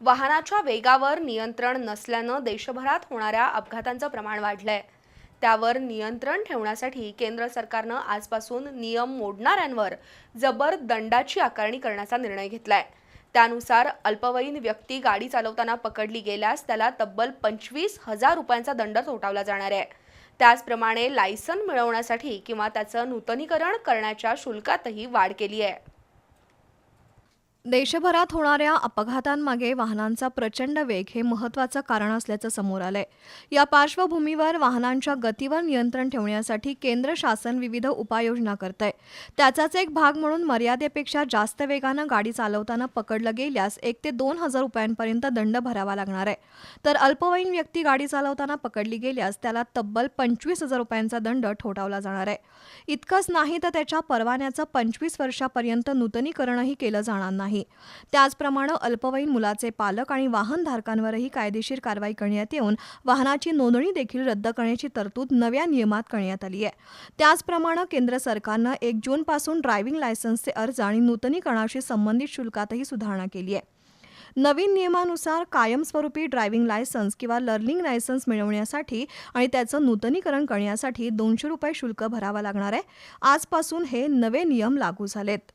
वाहनाच्या वेगावर नियंत्रण नसल्यानं देशभरात होणाऱ्या अपघातांचं प्रमाण वाढलंय. त्यावर नियंत्रण ठेवण्यासाठी केंद्र सरकारनं आजपासून नियम मोडणाऱ्यांवर जबर दंडाची आकारणी करण्याचा निर्णय घेतलाय. त्यानुसार अल्पवयीन व्यक्ती गाडी चालवताना पकडली गेल्यास त्याला तब्बल पंचवीस हजार रुपयांचा दंड थोटावला जाणार आहे. त्याचप्रमाणे लायसन मिळवण्यासाठी किंवा त्याचं नूतनीकरण करण्याच्या शुल्कातही वाढ केली आहे. देशभरात होणाऱ्या अपघातांमागे वाहनांचा प्रचंड वेग हे महत्त्वाचं कारण असल्याचं समोर आलंय. या पार्श्वभूमीवर वाहनांच्या गतीवर नियंत्रण ठेवण्यासाठी केंद्र शासन विविध उपाययोजना करत आहे त्याचाच एक भाग म्हणून मर्यादेपेक्षा जास्त वेगानं गाडी चालवताना पकडलं गेल्यास एक ते दोन हजार रुपयांपर्यंत दंड भरावा लागणार आहे. तर अल्पवयीन व्यक्ती गाडी चालवताना पकडली गेल्यास त्याला तब्बल पंचवीस हजार रुपयांचा दंड ठोठावला जाणार आहे. इतकंच नाही तर त्याच्या परवान्याचं पंचवीस वर्षापर्यंत नूतनीकरणही केलं जाणार नाही. नाही. त्याचप्रमाणे अल्पवयीन मुलाचे पालक आणि वाहनधारकांवरही कायदेशीर कारवाई करण्यात येऊन वाहनाची नोंदणी देखील रद्द करण्याची तरतूद नव्या नियमात करण्यात आली आहे. त्याचप्रमाणे केंद्र सरकारनं एक जूनपासून ड्रायव्हिंग लायसन्सचे अर्ज आणि नूतनीकरणाशी संबंधित शुल्कातही सुधारणा केली आहे. नवीन नियमानुसार कायमस्वरूपी ड्रायव्हिंग लायसन्स किंवा लर्निंग लायसन्स मिळवण्यासाठी आणि त्याचं नूतनीकरण करण्यासाठी दोनशे रुपये शुल्क भरावा लागणार आहे. आजपासून हे नवे नियम लागू झालेत.